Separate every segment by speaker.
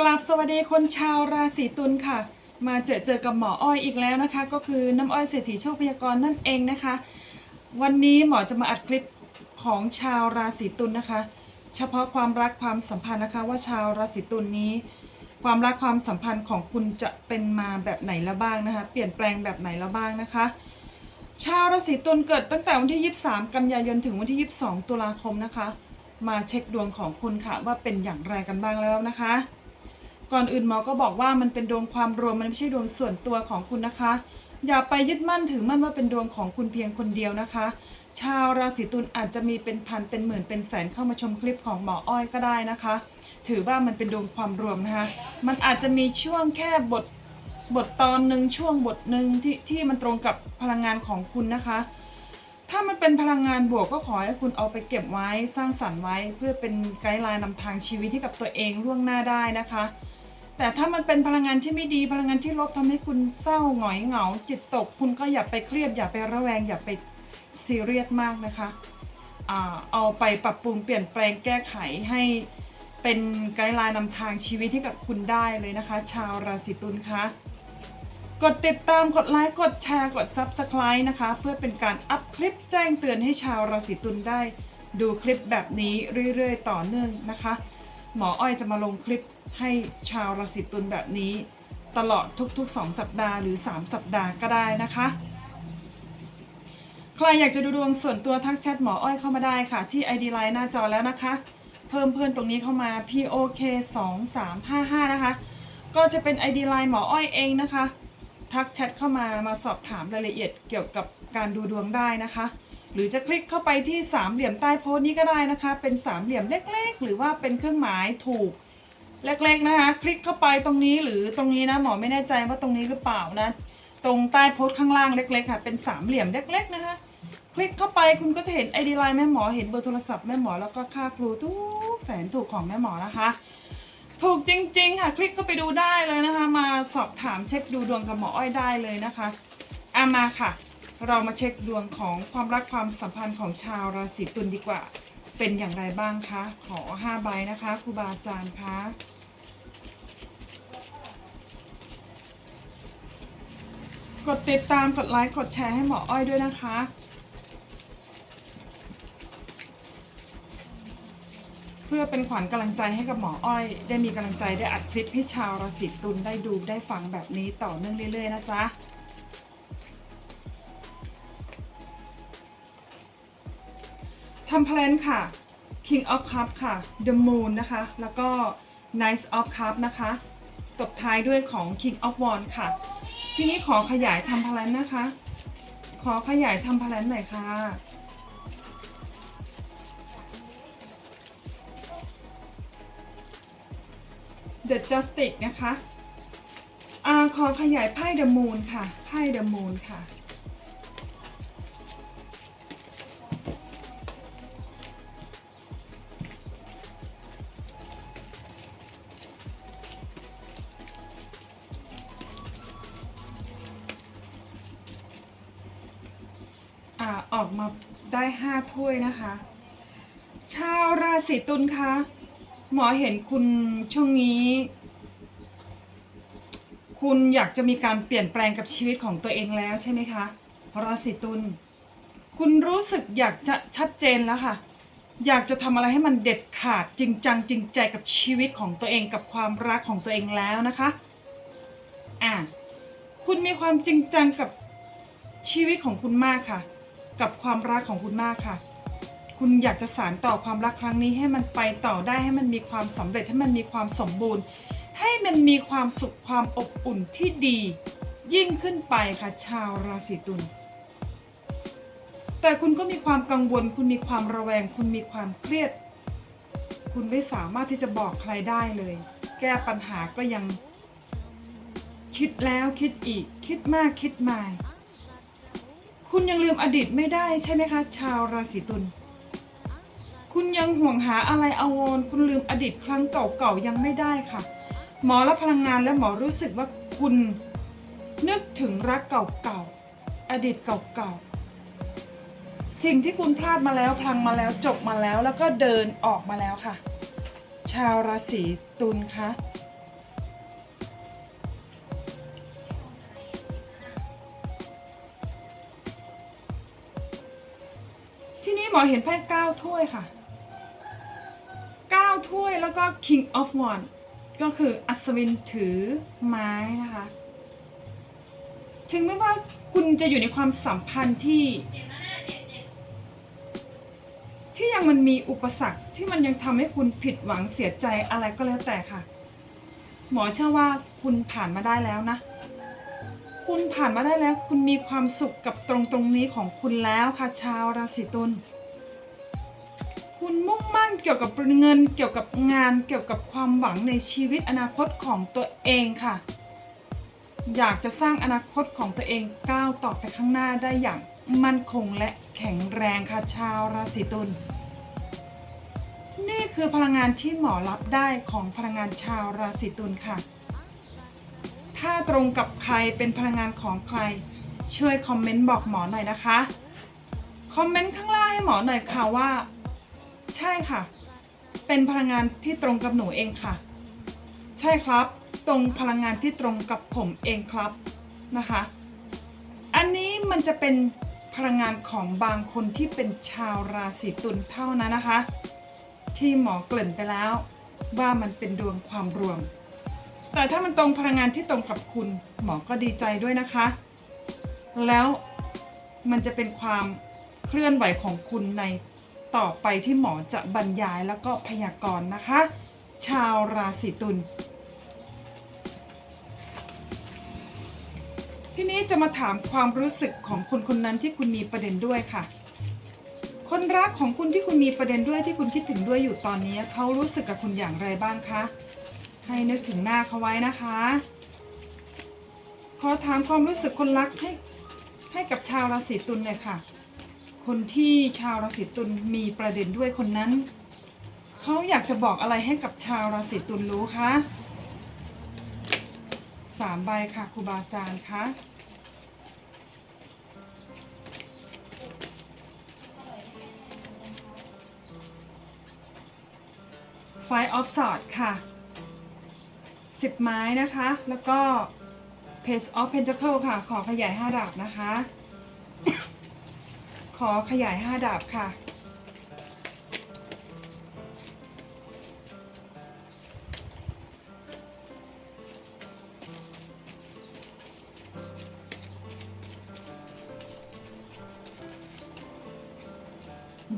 Speaker 1: กราบสวัสดีคนชาวราศีตุลค่ะ มาเจอเจอกับหมออ้อยอีกแล้วนะคะ ก็คือน้ำอ้อยเศรษฐีโชคพยากรณ์นั่นเองนะคะ วันนี้หมอจะมาอัดคลิปของชาวราศีตุลนะคะ เฉพาะความรักความสัมพันธ์นะคะ ว่าชาวราศีตุลนี้ ความรักความสัมพันธ์ของคุณจะเป็นมาแบบไหนแล้วบ้างนะคะ เปลี่ยนแปลงแบบไหนแล้วบ้างนะคะ ชาวราศีตุลเกิดตั้งแต่วันที่ 23 กันยายนถึงวันที่ 22 ตุลาคมนะคะ มาเช็คดวงของคุณค่ะว่าเป็นอย่างไรกันบ้างแล้วนะคะ ก่อนอื่นหมอก็บอกว่ามันเป็นดวงความรวมมันไม่ใช่ดวงส่วนตัวของคุณนะคะ อย่าไปยึดมั่นถือมั่นว่าเป็นดวงของคุณเพียงคนเดียวนะคะ ชาวราศีตุลอาจจะมีเป็นพันเป็นหมื่นเป็นแสนเข้ามาชมคลิปของหมออ้อยก็ได้นะคะ ถือว่ามันเป็นดวงความรวมนะคะ มันอาจจะมีช่วงแค่บทบทตอนหนึ่งช่วงบทหนึ่งที่ที่มันตรงกับพลังงานของคุณนะคะ ถ้ามันเป็นพลังงานบวกก็ขอให้คุณเอาไปเก็บไว้สร้างสรรค์ไว้ เพื่อเป็นไกด์ไลน์นำทางชีวิตให้กับตัวเองล่วงหน้าได้นะคะ แต่ถ้ามันเป็นพลังงานที่ไม่ดีพลังงานที่ลบทำให้คุณเศร้าหงอยเหงา จิตตก คุณก็อย่าไปเครียด อย่าไประแวง อย่าไปซีเรียสมากนะคะเอาไปปรับปรุงเปลี่ยนแปลงแก้ไขให้เป็นไกด์ไลน์นำทางชีวิตให้กับคุณได้เลยนะคะ ชาวราศีตุลคะกดติดตามกดไลค์กดแชร์กด Subscribe นะคะ เพื่อเป็นการอัพคลิปแจ้งเตือนให้ชาวราศีตุลได้ ดูคลิปแบบนี้เรื่อยๆ ต่อเนื่องนะคะ หมออ้อยจะมาลงคลิปให้ชาวราศีตุลแบบนี้ ตลอดทุกๆ 2 สัปดาห์หรือ 3 สัปดาห์ก็ได้นะคะ ใครอยากจะดูดวงส่วนตัวทักแชทหมออ้อยเข้ามาได้ค่ะ ที่ ID Line หน้าจอแล้วนะคะ เพิ่มเพื่อนตรงนี้เข้ามา POK 2 3 5 5 นะคะ ก็จะเป็น ID Line หมออ้อยเองนะคะ ทักแชทเข้ามามาสอบถามรายละเอียดเกี่ยวกับการดูดวงได้นะคะ หรือจะคลิกเข้าไปที่สามเหลี่ยมใต้โพสต์นี้ก็ได้นะคะ เป็นสามเหลี่ยมเล็กๆ หรือว่าเป็นเครื่องหมายถูกเล็กๆนะคะ คลิกเข้าไปตรงนี้หรือตรงนี้นะหมอไม่แน่ใจว่าตรงนี้หรือเปล่านะตรงใต้โพสต์ข้างล่างเล็กๆค่ะ เป็นสามเหลี่ยมเล็ก ๆนะคะ คลิกเข้าไปคุณก็จะเห็นไอดีไลน์แม่หมอเห็นเบอร์โทรศัพท์แม่หมอแล้วก็ค่าครูทุกแสนถูกของแม่หมอนะคะ ถูกจริงๆค่ะ คลิกเข้าไปดูได้เลยนะคะ มาสอบถามเช็คดูดวงกับหมออ้อยได้เลยนะคะอามาค่ะ เรามาเช็คดวงของความรักความสัมพันธ์ของชาวราศีตุลดีกว่า เป็นอย่างไรบ้างคะ ขอ5ใบนะคะครูบาอาจารย์คะกดติดตามกดไลค์กดแชร์ให้หมออ้อยด้วยนะคะ เพื่อเป็นขวัญกำลังใจให้กับหมออ้อย ได้มีกำลังใจได้อัดคลิปให้ชาวราศีตุลได้ดูได้ฟังแบบนี้ต่อเนื่องเรื่อยๆนะจ๊ะำเพลนค่ะ King of Cup ค่ะ The Moon นะคะ แล้วก็ Knight of Cup นะคะ ตบท้ายด้วยของ King of Wands ค่ะ ทีนี้ขอขยายทำเพลนนะคะ ขอขยายทำเพลนหน่อยค่ะ The Justice นะคะอาขอขยายไพ่ The Moon ค่ะ ไพ่ The Moon ค่ะ ถ้วยนะคะ ชาวราศีตุลคะหมอเห็นคุณช่วงนี้ คุณอยากจะมีการเปลี่ยนแปลงกับชีวิตของตัวเองแล้วใช่ไหมคะราศีตุลคุณรู้สึกอยากจะชัดเจนแล้วค่ะ อยากจะทำอะไรให้มันเด็ดขาดจริงจังจริงใจกับชีวิตของตัวเองกับความรักของตัวเองแล้วนะคะอะคุณมีความจริงจังกับชีวิตของคุณมากค่ะ กับความรักของคุณมากค่ะ คุณอยากจะสานต่อความรักครั้งนี้ให้มันไปต่อได้ให้มันมีความสำเร็จให้มันมีความสมบูรณ์ ให้มันมีความสุขความอบอุ่นที่ดี ยิ่งขึ้นไปค่ะชาวราศีตุลแต่คุณก็มีความกังวล คุณมีความระแวง คุณมีความเครียด คุณไม่สามารถที่จะบอกใครได้เลย แก้ปัญหาก็ยัง คิดแล้วคิดอีก คิดมากคิดมา คุณยังลืมอดีตไม่ได้ใช่ไหมคะ ชาวราศีตุล คุณยังห่วงหาอะไรอาวรคุณลืมอดีตครั้งเก่าๆยังไม่ได้ค่ะ หมอรับพลังงานและหมอรู้สึกว่าคุณนึกถึงรักเก่าๆ อดีตเก่าๆ สิ่งที่คุณพลาดมาแล้วพลังมาแล้วจบมาแล้วแล้วก็เดินออกมาแล้วค่ะ ชาวราศีตุลคะ ที่นี้หมอเห็นไพ่เก้าถ้วยค่ะเก้าถ้วยแล้วก็ King of Wands ก็คืออัศวินถือไม้นะคะ ถึงไม่ว่าคุณจะอยู่ในความสัมพันธ์ที่ ที่ยังมันมีอุปสรรคที่มันยังทำให้คุณผิดหวังเสียใจอะไรก็แล้วแต่ค่ะ หมอเชื่อว่าคุณผ่านมาได้แล้วนะ คุณผ่านมาได้แล้ว คุณมีความสุขกับตรงตรงนี้ของคุณแล้วค่ะชาวราศีตุลคุณมุ่งมั่นเกี่ยวกับเงินเกี่ยวกับงานเกี่ยวกับความหวังในชีวิตอนาคตของตัวเองค่ะ อยากจะสร้างอนาคตของตัวเองก้าวต่อไปข้างหน้าได้อย่างมั่นคงและแข็งแรงค่ะชาวราศีตุลนี่คือพลังงานที่หมอรับได้ของพลังงานชาวราศีตุลค่ะ ถ้าตรงกับใครเป็นพลังงานของใคร ช่วยคอมเมนต์บอกหมอหน่อยนะคะ คอมเมนต์ข้างล่างให้หมอหน่อยค่ะว่า ใช่ค่ะ เป็นพลังงานที่ตรงกับหนูเองค่ะ ใช่ครับ ตรงพลังงานที่ตรงกับผมเองครับนะคะ อันนี้มันจะเป็นพลังงานของบางคนที่เป็นชาวราศีตุลเท่านั้นนะคะ ที่หมอเกริ่นไปแล้วว่ามันเป็นดวงความรวม แต่ถ้ามันตรงพลังงานที่ตรงกับคุณหมอก็ดีใจด้วยนะคะ แล้วมันจะเป็นความเคลื่อนไหวของคุณในต่อไปที่หมอจะบรรยายแล้วก็พยากรณ์นะคะ ชาวราศีตุลทีนี้จะมาถามความรู้สึกของคนคนนั้นที่คุณมีประเด็นด้วยค่ะ คนรักของคุณที่คุณมีประเด็นด้วยที่คุณคิดถึงด้วยอยู่ตอนนี้เขารู้สึกกับคุณอย่างไรบ้างคะ ให้นึกถึงหน้าเขาไว้นะคะ ขอถามความรู้สึกคนรักให้ให้กับชาวราศีตุลเลยค่ะ คนที่ชาวราศีตุลมีประเด็นด้วยคนนั้น เขาอยากจะบอกอะไรให้กับชาวราศีตุลรู้คะสามใบค่ะครูบาอาจารย์คะไฟออฟสอดค่ะ 10 ไม้นะคะ แล้วก็ Page of Pentacle ค่ะ ขอขยาย 5 ดาบนะคะ ขอขยาย 5 ดาบค่ะ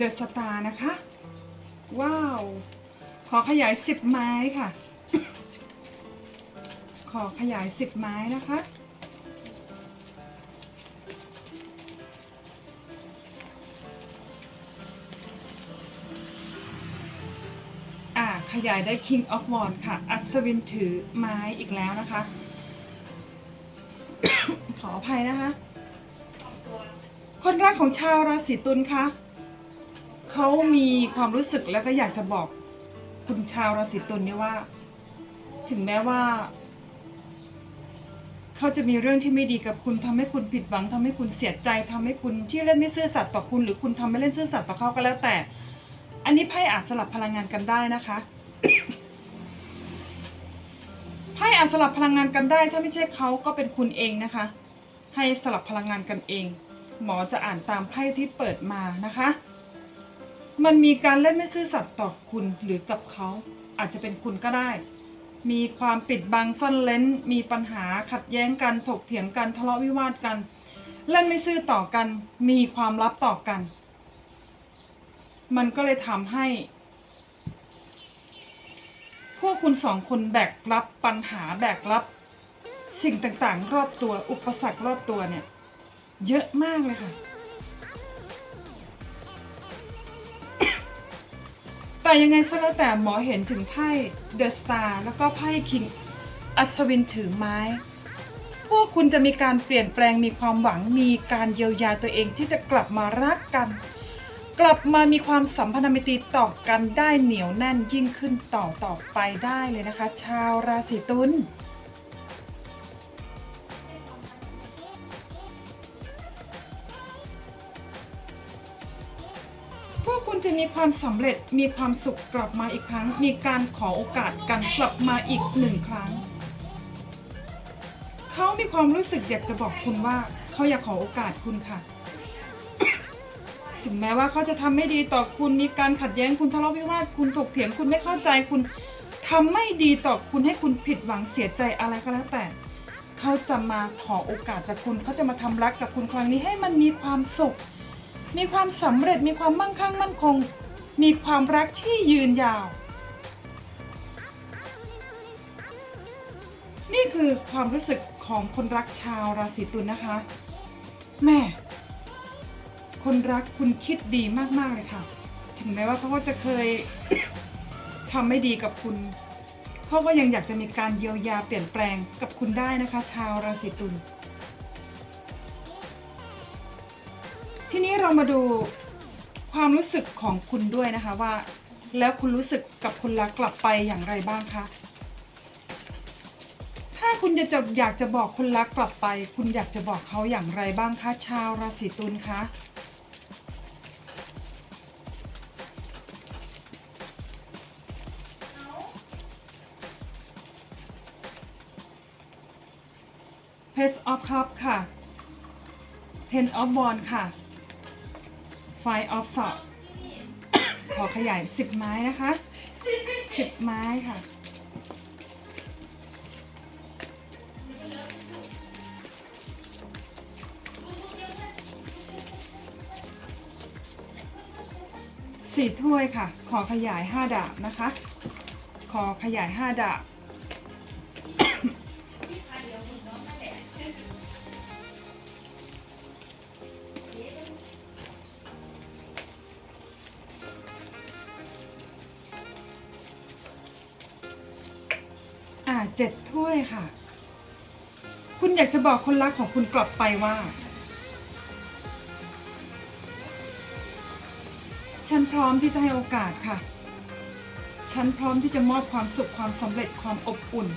Speaker 1: The Star นะคะ ว้าว ขอขยาย 10 ไม้ค่ะ อขยาย 10 ไม้นะคะ อ่าขยายได้ King of Wands ค่ะ อัศวินถือไม้อีกแล้วนะคะ ขออภัยนะคะ คนรักของชาวราศีตุลคะเขามีความรู้สึกแล้วก็อยากจะบอกคุณชาวราศีตุลเนี่ยว่า ถึงแม้ว่า เขาจะมีเรื่องที่ไม่ดีกับคุณทำให้คุณผิดหวังทำให้คุณเสียใจทำให้คุณที่เล่นไม่ซื่อสัตย์ต่อคุณ หรือคุณทำไม่เล่นซื่อสัตย์ต่อเขาก็แล้วแต่ อันนี้ไพ่อาจสลับพลังงานกันได้นะคะไพ่อาจสลับพลังงานกันได้ ถ้าไม่ใช่เขาก็เป็นคุณเองนะคะ ให้สลับพลังงานกันเอง หมอจะอ่านตามไพ่ที่เปิดมานะคะ มันมีการเล่นไม่ซื่อสัตย์ต่อคุณหรือกับเขาอาจจะเป็นคุณก็ได้ มีความปิดบังซ่อนเล้น มีปัญหาขัดแย้งกันถกเถียงกันทะเลาะวิวาทกัน เล่นไม่ซื่อต่อกัน มีความลับต่อกัน มันก็เลยทำให้ พวกคุณสองคนแบกรับปัญหาแบกรับ สิ่งต่างๆ รอบตัวอุปสรรครอบตัวเนี่ย เยอะมากเลยค่ะ แต่ยังไงซะแล้วแต่หมอเห็นถึงไพ่เดอะสตาร์แล้วก็ไพ่คิงอัศวินถือไม้ พวกคุณจะมีการเปลี่ยนแปลงมีความหวังมีการเยียวยาตัวเองที่จะกลับมารักกัน กลับมามีความสัมพันธมิตรต่อกันได้เหนียวแน่นยิ่งขึ้นต่อต่อไปได้เลยนะคะ ชาวราศีตุล มีความสำเร็จมีความสุขกลับมาอีกครั้ง มีการขอโอกาสกันกลับมาอีกหนึ่งครั้ง เขามีความรู้สึกอยากจะบอกคุณว่า เขาอยากขอโอกาสคุณค่ะ ถึงแม้ว่าเขาจะทำไม่ดีต่อคุณมีการขัดแย้งคุณทะเลาะวิวาทคุณถกเถียงคุณไม่เข้าใจคุณทำไม่ดีต่อคุณให้คุณผิดหวังเสียใจอะไรก็แล้วแต่ เขาจะมาขอโอกาสจากคุณเขาจะมาทำรักกับคุณครั้งนี้ให้มันมีความสุข มีความสำเร็จมีความมั่งคั่งมั่นคง มีความรักที่ยืนยาว นี่คือความรู้สึกของคนรักชาวราศีตุลนะคะ แม่ คนรักคุณคิดดีมาก ๆ เลยค่ะ ถึงแม้ว่าเขาก็จะเคยทำไม่ดีกับคุณเขาก็ยังอยากจะมีการเยียวยาเปลี่ยนแปลงกับคุณได้นะคะ ชาวราศีตุล เรามาดูความรู้สึกของคุณด้วยนะคะว่า แล้วคุณรู้สึกกับคนรักกลับไปอย่างไรบ้างคะถ้าคุณจะจะอยากจะบอกคนรักกลับไป คุณอยากจะบอกเขาอย่างไรบ้างคะชาวราศีตุลคะ Page of Cup ค่ะ Ten of Wands ค่ะ Five of Swords ขอขยาย10ไม้นะคะ10ไม้ค่ะสี่ถ้วยค่ะ ขอขยาย5ดาบนะคะ ขอขยาย5ดาบ บอกคนรักของคุณกลับไปว่า ฉันพร้อมที่จะให้โอกาสค่ะ ฉันพร้อมที่จะมอบความสุขความสำเร็จความอบอุ่น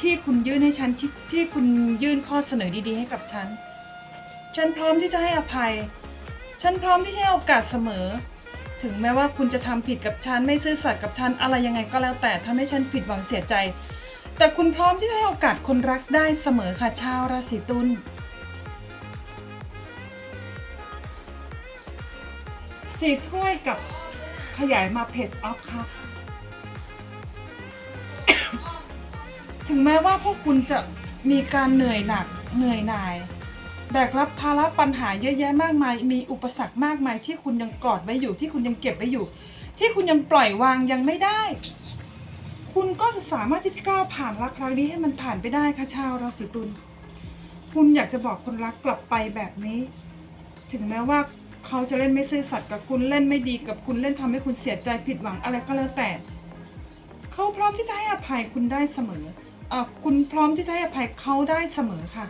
Speaker 1: ที่คุณยื่นให้ฉันที่ที่คุณยื่นข้อเสนอดีๆ ให้กับฉัน ฉันพร้อมที่จะให้อภัย ฉันพร้อมที่จะให้โอกาสเสมอ ถึงแม้ว่าคุณจะทำผิดกับฉันไม่ซื่อสัตย์กับฉันอะไรยังไงก็แล้วแต่ทำให้ฉันผิดหวังเสียใจ แต่คุณพร้อมที่จะให้โอกาสคนรักได้เสมอค่ะชาวราศีตุลสี่ถ้วยกับขยายมาเพจออฟครับถึงแม้ว่าพวกคุณจะมีการเหนื่อยหนักเหนื่อยหน่าย แบกรับภาระปัญหาเยอะแยะมากมาย มีอุปสรรคมากมายที่คุณยังกอดไว้อยู่ที่คุณยังเก็บไว้อยู่ ที่คุณยังปล่อยวางยังไม่ได้ คุณก็จะสามารถที่จะก้าวผ่านรักครั้งนี้ให้มันผ่านไปได้ค่ะชาวราศีตุลคุณอยากจะบอกคนรักกลับไปแบบนี้ ถึงแม้ว่าเขาจะเล่นไม่ซื่อสัตย์กับคุณเล่นไม่ดีกับคุณเล่นทำให้คุณเสียใจผิดหวังอะไรก็แล้วแต่ เขาพร้อมที่จะให้อภัยคุณได้เสมอเออคุณพร้อมที่จะให้อภัยเขาได้เสมอค่ะ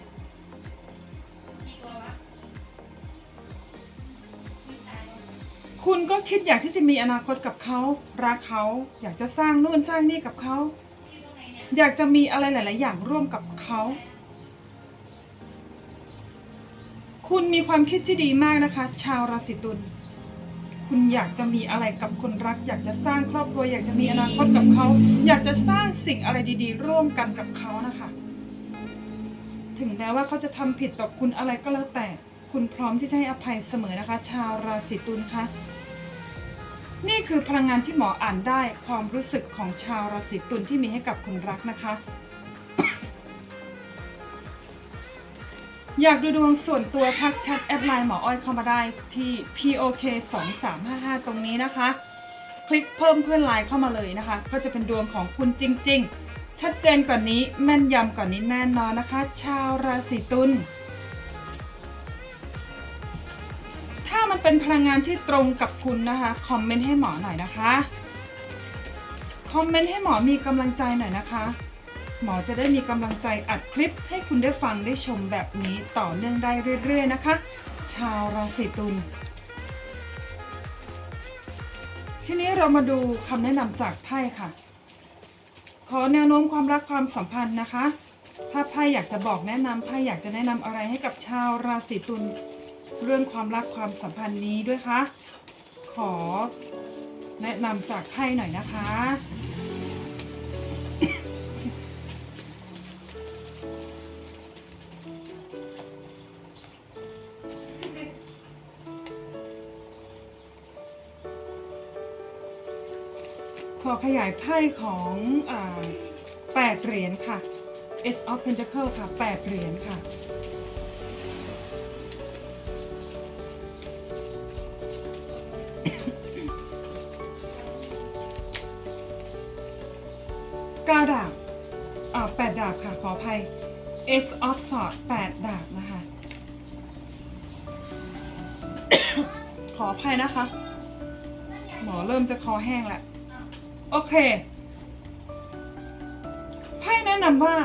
Speaker 1: คุณก็คิดอยากที่จะมีอนาคตกับเขารักเขาอยากจะสร้างนู่นสร้างนี่กับเขาอยากจะมีอะไรหลาย ๆ อย่างร่วมกับเขาคุณมีความคิดที่ดีมากนะคะ ชาวราศีตุลคุณอยากจะมีอะไรกับคนรัก อยากจะสร้างครอบครัว อยากจะมีอนาคตกับเขา อยากจะสร้างสิ่งอะไรดี ๆ ร่วมกันกับเขานะคะ ถึงแม้ว่าเขาจะทำผิดต่อคุณอะไรก็แล้วแต่ คุณพร้อมที่จะให้อภัยเสมอนะคะ ชาวราศีตุลคะนี่คือพลังงานที่หมออ่านได้ความรู้สึกของชาวราศีตุลที่มีให้กับคนรักนะคะ อยากดูดวงส่วนตัวทักแชทแอดไลน์หมออ้อยเข้ามาได้ที่ POK 2 3 5 5ตรงนี้นะคะ คลิกเพิ่มเพื่อนไลน์เข้ามาเลยนะคะ ก็จะเป็นดวงของคุณจริง ๆ ชัดเจนกว่านี้แม่นยำกว่านี้แน่นอนนะคะ ชาวราศีตุล มันเป็นพลังงานที่ตรงกับคุณนะคะคอมเมนต์ให้หมอหน่อยนะคะคอมเมนต์ให้หมอมีกำลังใจหน่อยนะคะ หมอจะได้มีกำลังใจอัดคลิปให้คุณได้ฟังได้ชมแบบนี้ต่อเนื่องได้เรื่อยๆนะคะ ชาวราศีตุลทีนี้เรามาดูคำแนะนำจากไพ่ค่ะ ขอแนวโน้มความรักความสัมพันธ์นะคะ ถ้าไพ่อยากจะบอกแนะนำไพ่อยากจะแนะนำอะไรให้กับชาวราศีตุล เรื่องความรักความสัมพันธ์นี้ด้วยคะ ขอแนะนำจากไพ่หน่อยนะคะ ขอขยายไพ่ของแปเหรียญค่ะ S of Pentacle ค่ะ8เหรียญค่ะ เก้าดาบอ่าแปดาบค่ะ ขออภัย S of Swords แปดดาบนะคะ ขออภัยนะคะ หมอเริ่มจะคอแห้งแล้ว โอเค ไพ่แนะนำว่า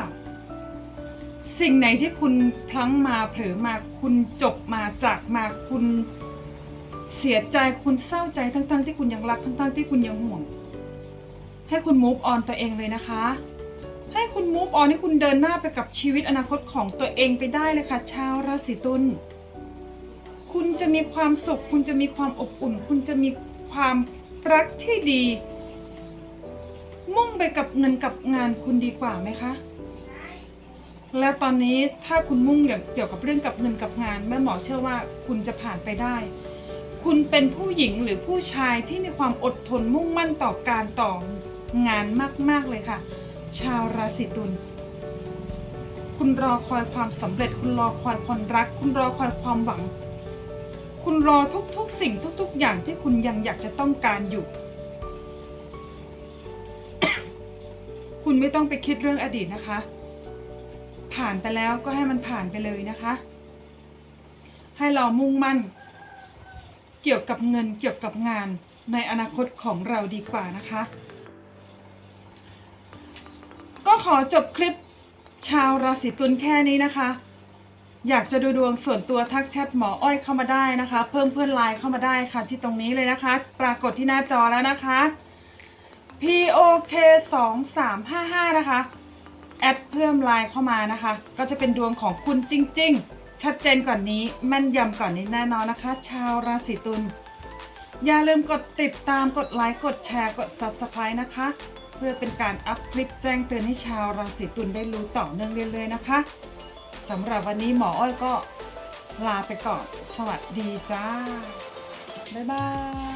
Speaker 1: สิ่งไหนที่คุณพลั้งมาเผลอมาคุณจบมาจากมาคุณเสียใจคุณเศร้าใจทั้งๆ ที่คุณยังรักทั้งๆ ที่คุณยังห่วง ให้คุณ move on ตัวเองเลยนะคะ ให้คุณ move on ให้คุณเดินหน้าไปกับชีวิตอนาคตของตัวเองไปได้เลยค่ะ ชาวราศีตุลคุณจะมีความสุข คุณจะมีความอบอุ่น คุณจะมีความรักที่ดี มุ่งไปกับเงินกับงานคุณดีกว่าไหมคะและตอนนี้ถ้าคุณมุ่งเกี่ยวกับเรื่องกับเงินกับงานแม่หมอเชื่อว่าคุณจะผ่านไปได้ คุณเป็นผู้หญิงหรือผู้ชายที่มีความอดทนมุ่งมั่นต่อการต่อ งานมาก ๆ เลยค่ะ ชาวราศีตุลคุณรอคอยความสำเร็จ คุณรอคอยความรัก คุณรอคอยความหวัง คุณรอทุกๆ สิ่งทุก ๆ อย่างที่คุณยังอยากจะต้องการอยู่ คุณไม่ต้องไปคิดเรื่องอดีตนะคะ ผ่านไปแล้วก็ให้มันผ่านไปเลยนะคะ ให้เรามุ่งมั่น เกี่ยวกับเงินเกี่ยวกับงานในอนาคตของเราดีกว่านะคะ ก็ขอจบคลิปชาวราศีตุลแค่นี้นะคะ อยากจะดูดวงส่วนตัวทักแชทหมออ้อยเข้ามาได้นะคะ เพิ่มเพื่อนไลน์เข้ามาได้ค่ะ ที่ตรงนี้เลยนะคะ ปรากฏที่หน้าจอแล้วนะคะ POK 2 3 5 5นะคะ แอดเพิ่มไลน์เข้ามานะคะ ก็จะเป็นดวงของคุณจริง ๆ ชัดเจนกว่านนี้แม่นยำกว่านนี้แน่นอนนะคะ ชาวราศีตุลอย่าลืมกดติดตามกดไลค์กดแชร์กด Subscribe นะคะ เพื่อเป็นการอัพคลิปแจ้งเตือนให้ชาวราศีตุลได้รู้ต่อเนื่องเรื่อยๆนะคะสำหรับวันนี้หมออ้อยก็ลาไปก่อน สวัสดีจ้า บ๊ายบาย